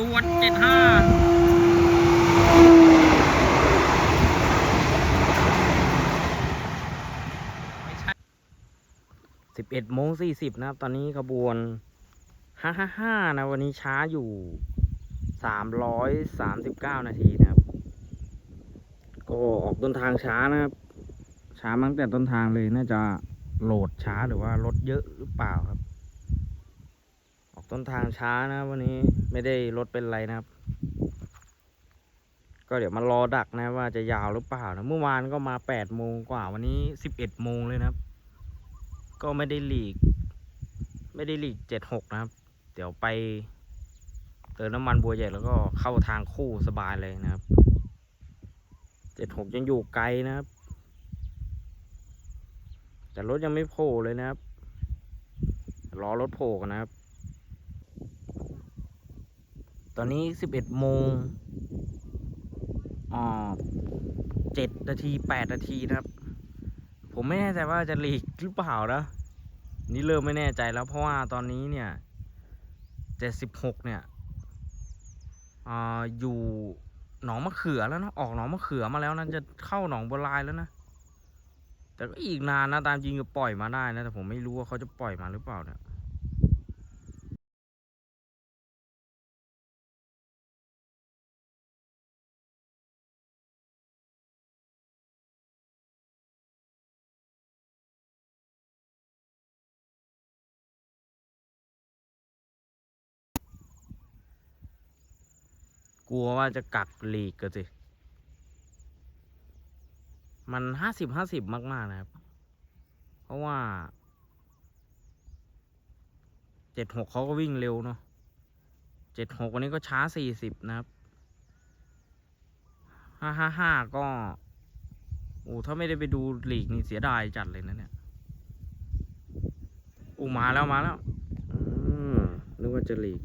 ด่วนเจ็ดห้าสิบเอ็ดโมงสี่สิบนะครับ ตอนนี้ขบวนห้าห้าห้านะ วันนี้ช้าอยู่สามร้อยสามสิบเก้านาทีนะครับ ก็ออกต้นทางช้านะครับ ช้าตั้งแต่ต้นทางเลยน่าจะโหลดช้าหรือว่ารถเยอะหรือเปล่าครับ ต้นทางช้านะวันนี้ไม่ได้รถเป็นไรนะครับ ก็เดี๋ยวมารอดักนะว่าจะยาวหรือเปล่านะเมื่อวานก็มาแปดโมงกว่าวันนี้สิบเอ็ดโมงเลยนะครับ ก็ไม่ได้หลีก ไม่ได้หลีกเจ็ดหกนะครับ เดี๋ยวไปเติมน้ำมันบัวใหญ่แล้วก็เข้าทางคู่สบายเลยนะครับเจ็ดหกยังอยู่ไกลนะครับ แต่รถยังไม่โผล่เลยนะครับรอรถโผล่กันนะครับ ต อนนี้สิบเอ็ดโมงอ่าเจ็ดนาทีแปดนาทีนะครับ ผมไม่แน่ใจว่าจะหลีกหรือเปล่านะนี่เริ่มไม่แน่ใจแล้วเพราะว่าตอนนี้เนี่ยเจ็ดสิบหกเนี่ยอ่าอยู่หนองมะเขือแล้วนะออกหนองมะเขือมาแล้วนะจะเข้าหนองบัวลายแล้วนะแต่ก็อีกนานนะตามจริงก็ปล่อยมาได้นะแต่ผมไม่รู้ว่าเขาจะปล่อยมาหรือเปล่าเนี่ย กลัวว่าจะกักลีกกันสิ มันห้าสิบห้าสิบมาก ๆ นะครับ เพราะว่าเจ็ดหกเขาก็วิ่งเร็วเนาะเจ็ดหกวันนี้ก็ช้าสี่สิบนะครับห้าห้าห้าก็ โอ้ถ้าไม่ได้ไปดูหลีกนี่เสียดายจัดเลยนะเนี่ยอูมาแล้วมาแล้วอืมนึกว่าจะหลีก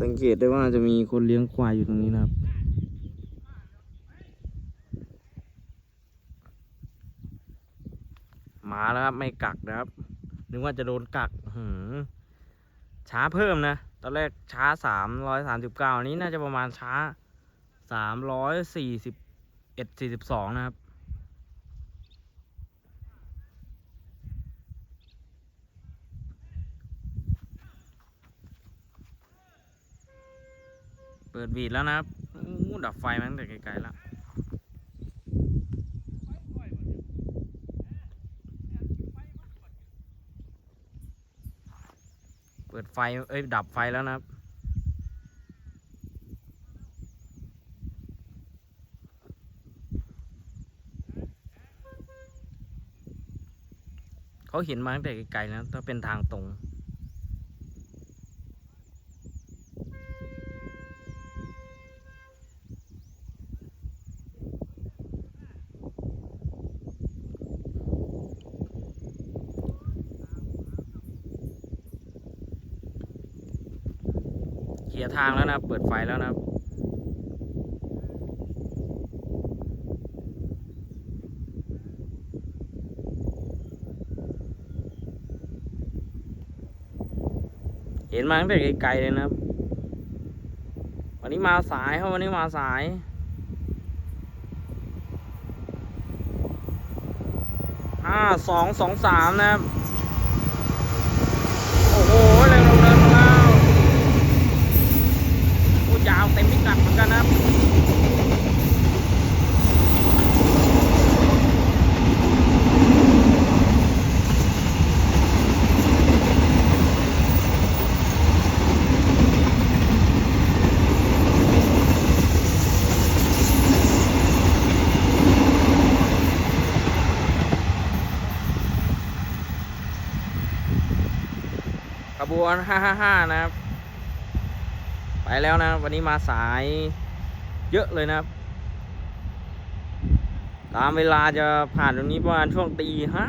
สังเกตได้ว่าจะมีคนเลี้ยงควายอยู่ตรงนี้นะครับ มาแล้วครับ ไม่กักนะครับ นึกว่าจะโดนกักหืมช้าเพิ่มนะ ตอนแรกช้าสามร้อยสามสิบเก้านี้น่าจะประมาณช้าสามร้อยสี่สิบเอ็ดสี่สิบสองนะครับ ปิดบีดแล้วนะครับอู้ดับไฟมาตั้งแต่ไกลๆแล้วเปิดไฟ เอ้ย ดับไฟแล้วนะครับ เขาเห็นมาตั้งแต่ไกลๆแล้วถ้าเป็นทางตรง ลียร์ทางแล้วนะเปิดไฟแล้วนะเห็นมาตั้งแต่ไกลๆเลยนะครับ วันนี้มาสายครับวันนี้มาสายห้าสองสองสามนะครับ โอ้โหเร็วๆเร็วๆแล้ว พูด ยาวเต็มพิกัดเหมือนกันนะครับขบวน 555 นะครับ ไปแล้วนะ วันนี้มาสายเยอะเลยนะครับตามเวลาจะผ่านตรงนี้ประมาณช่วงตีห้า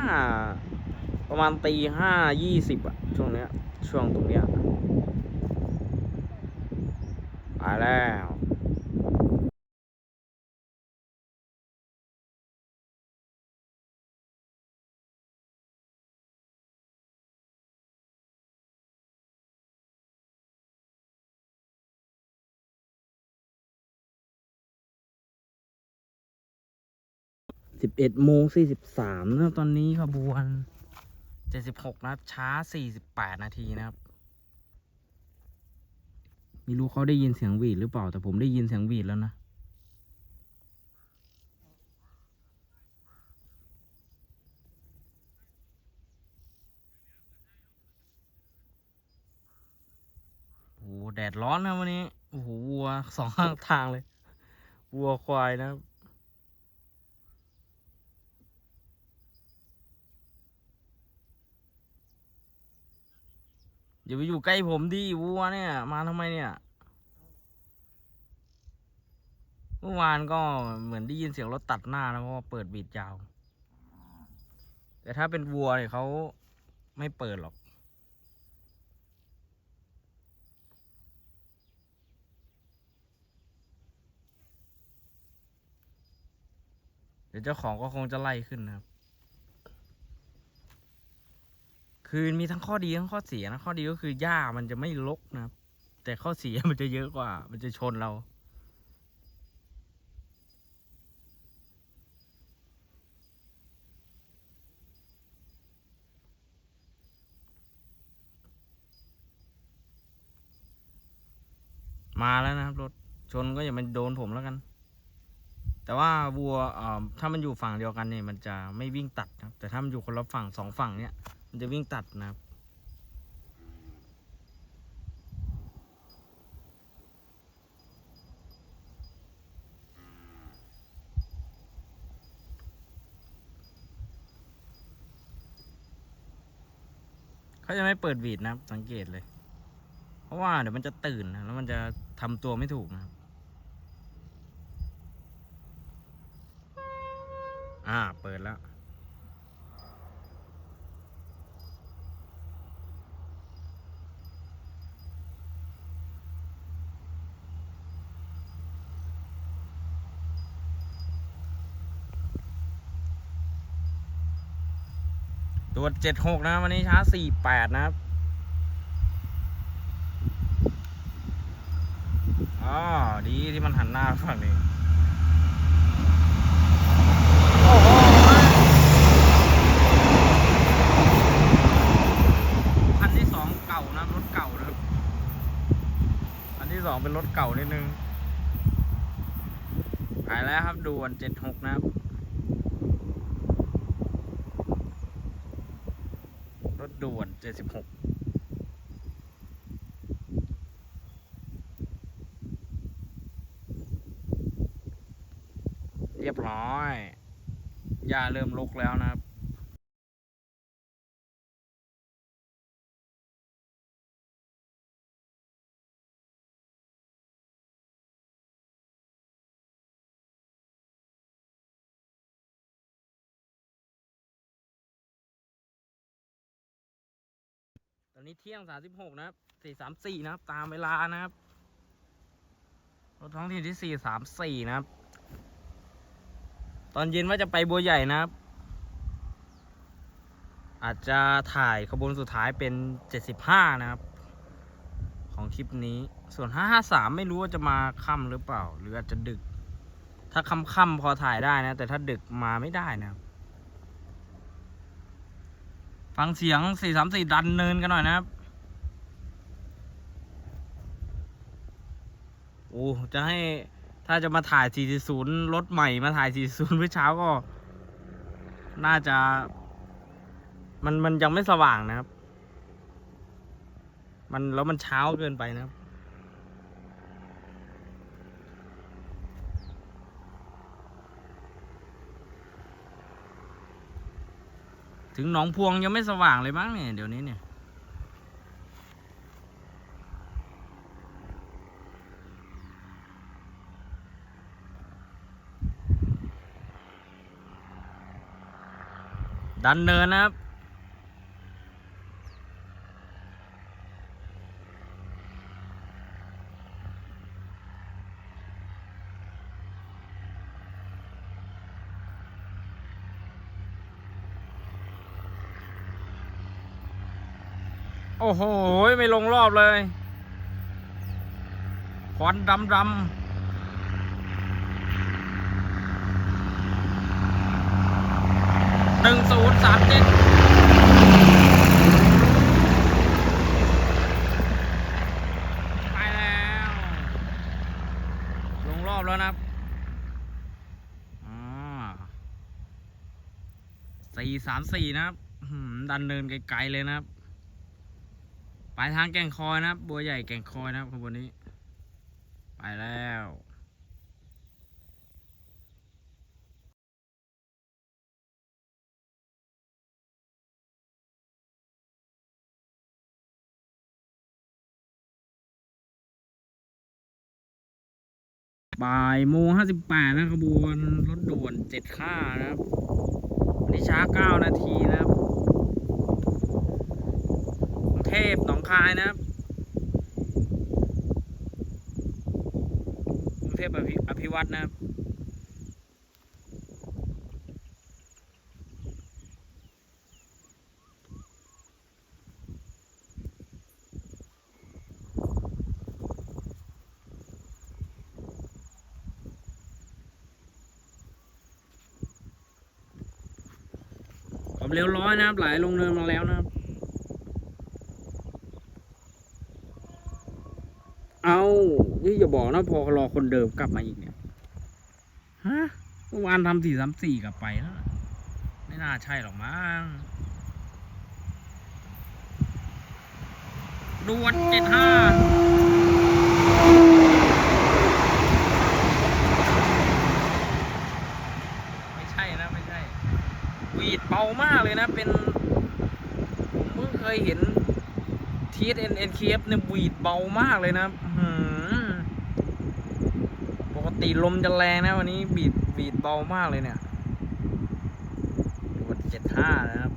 ประมาณตีห้ายี่สิบอะช่วงเนี้ย ช่วงตรงเนี้ยไปแล้ว สิบเอ็ดโมงสี่สิบสามนะตอนนี้ขบวนเจ็ดสิบหกนะครับ ช้าสี่สิบแปดนาทีนะครับไม่รู้เขาได้ยินเสียงหวีดหรือเปล่า แต่ผมได้ยินเสียงหวีดแล้วนะโอ้แดดร้อนนะวันนี้ โอ้โหวัวสองข้างทางเลย วัวควายนะครับ อย่าไปอยู่ใกล้ผมดิวัวเนี่ย มาทำไมเนี่ยเมื่อวานก็เหมือนได้ยินเสียงรถตัดหน้านะเพราะว่าเปิดบีดยาว แต่ถ้าเป็นวัวเนี่ยเขาไม่เปิดหรอก เดี๋ยวเจ้าของก็คงจะไล่ขึ้นนะครับ คือมีทั้งข้อดีทั้งข้อเสียนะข้อดีก็คือหญ้ามันจะไม่รกนะครับ แต่ข้อเสียมันจะเยอะกว่า มันจะชนเรา มาแล้วนะครับรถชนก็อย่ามันโดนผมแล้วกัน แต่ว่าวัวเอ่อถ้ามันอยู่ฝั่งเดียวกันเนี่ยมันจะไม่วิ่งตัดครับ แต่ถ้ามันอยู่คนละฝั่งสองฝั่งเนี่ย มันจะวิ่งตัดนะครับเขาจะไม่เปิดวีดนะครับ สังเกตเลย เพราะว่าเดี๋ยวมันจะตื่นนะแล้วมันจะทำตัวไม่ถูกนะครับ อ่า เปิดแล้ว ตัวเจ็ดหกนะวันนี้ช้าสี่แปดนะครับอ๋อดีที่มันหันหน้าฝั่งนี้โอ้โหคันที่สองเก่านะรถเก่านะครับคันที่สองเป็นรถเก่านิดนึงหายแล้วครับด่วนเจ็ดหกนะครับ รถด่วนเจ็ด สิบหกเรียบร้อยหญ้าเริ่มลุกแล้วนะครับ อนนี้เที่ยงสามสิบหกนะครับสี่สามสี่นะครับ ตามเวลานะครับ รถท้องถิ่นที่สี่สามสี่นะครับ ตอนเย็นว่าจะไปบัวใหญ่นะครับ อาจจะถ่ายขบวนสุดท้ายเป็นเจ็ดสิบห้านะครับ ของคลิปนี้ ส่วนห้าห้าสามไม่รู้ว่าจะมาค่ำหรือเปล่า หรืออาจจะดึก ถ้าค่ำค่ำๆพอถ่ายได้นะ แต่ถ้าดึกมาไม่ได้นะครับ ฟังเสียงสี่สามสี่ดันเนินกันหน่อยนะครับ โอ้ จะให้ถ้าจะมาถ่าย 440 รถใหม่มาถ่าย 440เมื่อเช้าก็ น่าจะ มันมันยังไม่สว่างนะครับ มันแล้วมันเช้าเกินไปนะครับ ถึงหนองพวงยังไม่สว่างเลยมั้งเนี่ยเดี๋ยวนี้เนี่ย ดันเนินนะครับ โอ้โห ไม่ลงรอบเลยควันดำดำหนึ่งศูนย์สามเจ็ดไปแล้ว ลงรอบแล้วนะครับอ่าสี่สามสี่นะครับ ดันเนินไกลๆเลยนะครับ ปลายทางแก่งคอยนะครับ บัวใหญ่แก่งคอยนะครับขบวนนี้ ไปแล้วบ่ายโมงห้าสิบแปดนะขบวนรถด่วนเจ็ดค่านะครับวันนี้ช้าเก้านาทีนะครับ เทพหนองคายนะครับกรุงเทพอภิอภิวัตนะครับความเร็วร้อยนะครับไหลลงเนินมาแล้วนะครับ เอานี่อย่าบอกนะพอรอคนเดิมกลับมาอีกเนี่ย ฮะเมื่อวานทำสี่สามสี่กลับไปนะไม่น่าใช่หรอกมั้งดวดเจ็ดห้าไม่ใช่นะไม่ใช่ วีดเบามากเลยนะ เป็นผมเพิ่งเคยเห็น TSN NKF เนี่ยวีดเบามากเลยนะอื้อหือปก ติลมจะแรงนะวันนี้บีดบีดเบามากเลยเนี่ยดูเจ็ดห้านะครับ